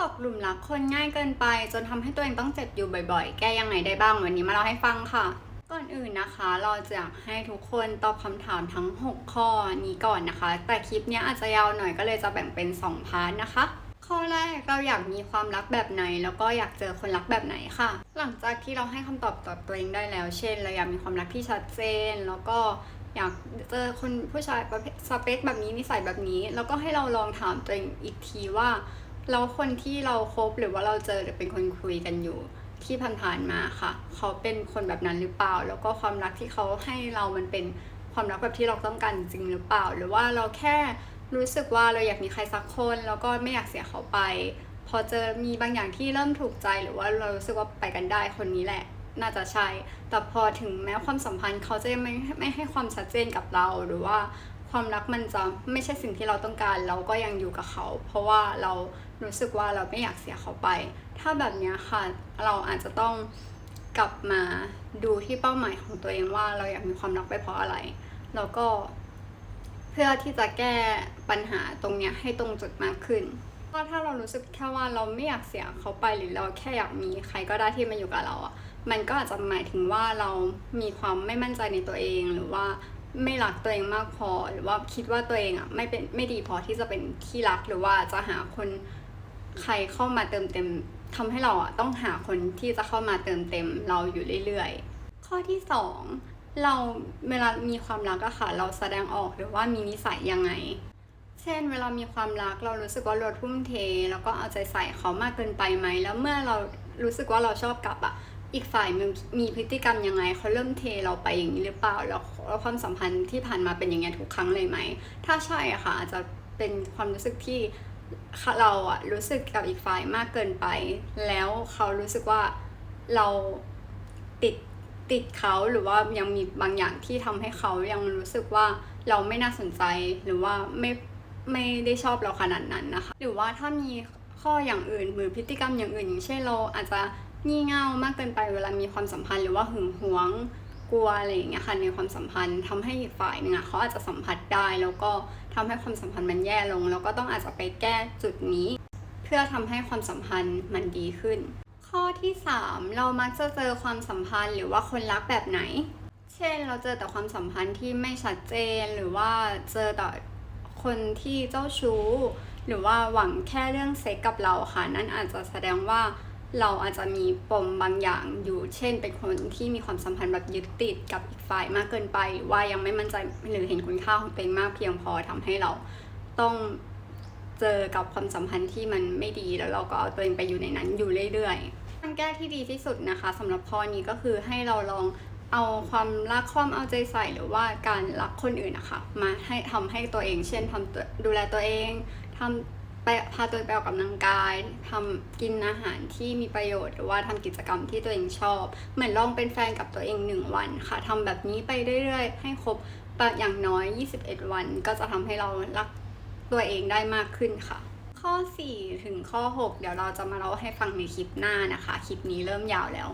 ตกหลุมรักคนง่ายเกินไป จนทำให้ตัวเองต้องเจ็บอยู่บ่อยๆ แก้ยังไงได้บ้างวันนี้มาเล่าให้ฟังค่ะ ก่อนอื่นนะคะ เราจะอยากให้ทุกคนตอบคำถามทั้ง 6 ข้อนี้ก่อนนะคะ แต่คลิปนี้อาจจะยาวหน่อยก็เลยจะแบ่งเป็น 2 พาร์ทนะคะข้อแรกเราอยากมีความรักแบบไหน แล้วก็อยากเจอคนรักแบบไหนค่ะ หลังจากที่เราให้คำตอบต่อตัวเองได้แล้ว เช่น เราอยากมีความรักที่ชัดเจน แล้วก็อยากเจอคนผู้ชายประเภทสเปคแบบนี้นิสัยแบบนี้ แล้วก็ให้เราลองถามตัวเองอีกทีว่า แล้วคนที่เราคบหรือว่าเราเจอหรือเป็นคนคุยกันอยู่ที่ผ่านๆมาค่ะ เขาเป็นคนแบบนั้นหรือเปล่า แล้วก็ความรักที่เขาให้เรามันเป็นความรักแบบที่เราต้องการจริงหรือเปล่า หรือว่าเราแค่รู้สึกว่าเราอยากมีใครสักคน แล้วก็ไม่อยากเสียเขาไป พอเจอมีบางอย่างที่เริ่มถูกใจหรือว่าเรารู้สึกว่าไปกันได้คนนี้แหละ น่าจะใช่ แต่พอถึงแม้ความสัมพันธ์เขาจะไม่ไม่ให้ความชัดเจนกับเราหรือว่า ความรักมันจะไม่ใช่สิ่งที่เราต้องการ เราก็ยังอยู่กับเขา เพราะว่าเรารู้สึกว่าเราไม่อยากเสียเขาไป ถ้าแบบนี้ค่ะ เราอาจจะต้องกลับมาดูที่เป้าหมายของตัวเองว่าเราอยากมีความรักไปเพราะอะไร แล้วก็เพื่อที่จะแก้ปัญหาตรงเนี้ยให้ตรงจุดมากขึ้นก็ถ้าเรารู้สึกแค่ว่าเราไม่อยากเสียเขาไปหรือเราแค่อยากมีใครก็ได้ที่มาอยู่กับเราอะ มันก็อาจจะหมายถึงว่าเรามีความไม่มั่นใจในตัวเองหรือว่า ไม่รักตัวเองมากพอหรือว่าคิดว่าตัวเองอะไม่เป็นไม่ดีพอที่จะเป็นที่รักหรือว่าจะหาคนใครเข้ามาเติมเต็มทำให้เราอะต้องหาคนที่จะเข้ามาเติมเต็มเราอยู่เรื่อยๆ ข้อที่สองเราเวลามีความรักอะค่ะ เราแสดงออกหรือว่ามีนิสัยยังไง เช่น เวลามีความรักเรารู้สึกว่าเราทุ่มเท แล้วก็เอาใจใส่เขามากเกินไปไหมแล้วเมื่อเรารู้สึกว่าเราชอบกลับอะ อีกฝ่ายมึงมีพฤติกรรมยังไงเขาเริ่มเทเราไปอย่างนี้หรือเปล่าแล้วความสัมพันธ์ที่ผ่านมาเป็นอย่างเงี้ยทุกครั้งเลยไหม ถ้าใช่อะค่ะอาจจะเป็นความรู้สึกที่เราอะรู้สึกกับอีกฝ่ายมากเกินไป แล้วเขารู้สึกว่าเราติดติดเขาหรือว่ายังมีบางอย่างที่ทำให้เขายังรู้สึกว่าเราไม่น่าสนใจหรือว่าไม่ไม่ได้ชอบเราขนาดนั้นนะคะ หรือว่าถ้ามีข้ออย่างอื่นหรือพฤติกรรมอย่างอื่น อย่างเช่นเราอาจจะ งี่เง่ามากเกินไปเวลามีความสัมพันธ์หรือว่าหึงหวงกลัวอะไรอย่างเงี้ยค่ะในความสัมพันธ์ทำให้อีกฝ่ายหนึ่งอะเขาอาจจะสัมผัสได้แล้วก็ทำให้ความสัมพันธ์มันแย่ลง แล้วก็ต้องอาจจะไปแก้จุดนี้ เพื่อทำให้ความสัมพันธ์มันดีขึ้น ข้อที่ 3 เรามักจะเจอความสัมพันธ์หรือว่าคนรักแบบไหน เช่นเราเจอแต่ความสัมพันธ์ที่ไม่ชัดเจนหรือว่าเจอแต่คนที่เจ้าชู้ หรือว่าหวังแค่เรื่องเซ็กกับเราค่ะนั่นอาจจะแสดงว่า เราอาจจะมีปมบางอย่างอยู่ เช่น เป็นคนที่มีความสัมพันธ์แบบยึดติดกับอีกฝ่ายมากเกินไป ว่ายังไม่มั่นใจหรือเห็นคุณค่าของตัวเองมากเพียงพอทำให้เราต้องเจอกับความสัมพันธ์ที่มันไม่ดีแล้วเราก็เอาตัวเองไปอยู่ในนั้นอยู่เรื่อยๆทางแก้ที่ดีที่สุดนะคะสำหรับข้อนี้ก็คือให้เราลองเอาความรักความเอาใจใส่หรือว่าการรักคนอื่นนะคะมาให้ทำให้ตัวเอง เช่นทำดูแลตัวเองทำไป พาตัวไปออกกำลังกายทำกินอาหารที่มีประโยชน์ หรือว่าทำกิจกรรมที่ตัวเองชอบ เหมือนลองเป็นแฟนกับตัวเองหนึ่งวันค่ะทำแบบนี้ไปเรื่อยๆ ให้ครบอย่างน้อย 21 วัน ก็จะทำให้เรารักตัวเองได้มากขึ้นค่ะ ข้อ 4 ถึงข้อ 6 เดี๋ยวเราจะมาเล่าให้ฟังในคลิปหน้านะคะ คลิปนี้เริ่มยาวแล้ว